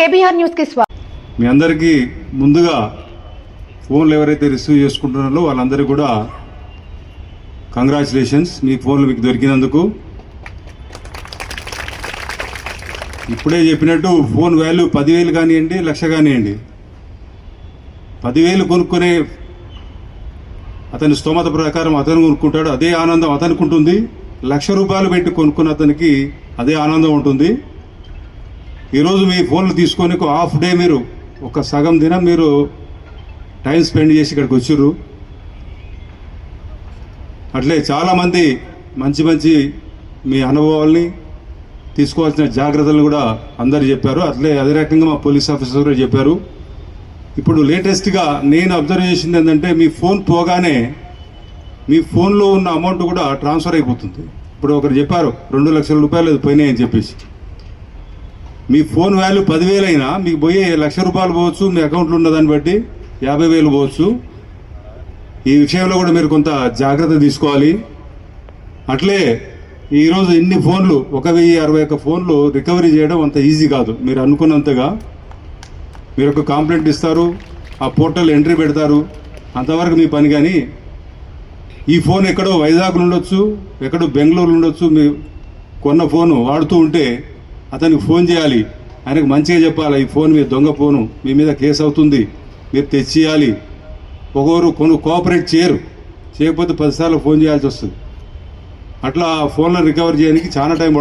KBR న్యూస్కి స్వాగతం మీ అందరికీ ముందుగా ఫోన్లు ఎవరైతే రిసీవ్ చేసుకుంటున్నారో వాళ్ళందరికీ కూడా కంగ్రాచులేషన్స్. మీ ఫోన్లు మీకు దొరికినందుకు. ఇప్పుడే చెప్పినట్టు ఫోన్ వాల్యూ పదివేలు కానివ్వండి లక్ష కానివ్వండి. పదివేలు కొనుక్కునే అతని స్తోమత ప్రకారం అతను కొనుక్కుంటాడు అదే ఆనందం అతనికి ఉంటుంది. లక్ష రూపాయలు పెట్టి కొనుక్కున్న అతనికి అదే ఆనందం ఉంటుంది. ఈరోజు మీ ఫోన్లు తీసుకొని ఒక హాఫ్ డే మీరు ఒక సగం దినం మీరు టైం స్పెండ్ చేసి ఇక్కడికి వచ్చారు అట్లే చాలామంది మంచి మంచి మీ అనుభవాల్ని తీసుకోవాల్సిన జాగ్రత్తలు కూడా అందరు చెప్పారు. అట్లే అదే రకంగా మా పోలీస్ ఆఫీసర్ కూడా చెప్పారు. ఇప్పుడు లేటెస్ట్గా నేను అబ్జర్వ్ చేసింది ఏంటంటే మీ ఫోన్ పోగానే మీ ఫోన్లో ఉన్న అమౌంట్ కూడా ట్రాన్స్ఫర్ అయిపోతుంది. ఇప్పుడు ఒకరు చెప్పారు రెండు లక్షల రూపాయలు పోయినాయని చెప్పేసి. మీ ఫోన్ వాల్యూ పదివేలు అయినా మీకు పోయే లక్ష రూపాయలు పోవచ్చు మీ అకౌంట్లో ఉన్న దాన్ని బట్టి యాభై వేలు పోవచ్చు. ఈ విషయంలో కూడా మీరు కొంత జాగ్రత్త తీసుకోవాలి. అట్లే ఈరోజు ఇన్ని ఫోన్లు ఒక వెయ్యి అరవై ఒక్క ఫోన్లు రికవరీ చేయడం అంత ఈజీ కాదు. మీరు అనుకున్నంతగా మీరు ఒక కాంప్లైంట్ ఇస్తారు ఆ పోర్టల్ ఎంట్రీ పెడతారు. అంతవరకు మీ పని కానీ ఈ ఫోన్ ఎక్కడో వైజాగ్లో ఉండొచ్చు ఎక్కడో బెంగళూరు ఉండొచ్చు మీ కొన్న ఫోను వాడుతూ ఉంటే అతనికి ఫోన్ చేయాలి. ఆయనకు మంచిగా చెప్పాలి. ఈ ఫోన్ మీ దొంగ ఫోను మీ మీద కేసు అవుతుంది. మీరు తెచ్చియాలి ఒకరు కొను కోఆపరేట్ చేయరు. చేయకపోతే పదిసార్లు ఫోన్ చేయాల్సి వస్తుంది. అట్లా ఫోన్లో రికవర్ చేయడానికి చాలా టైం పడుతుంది.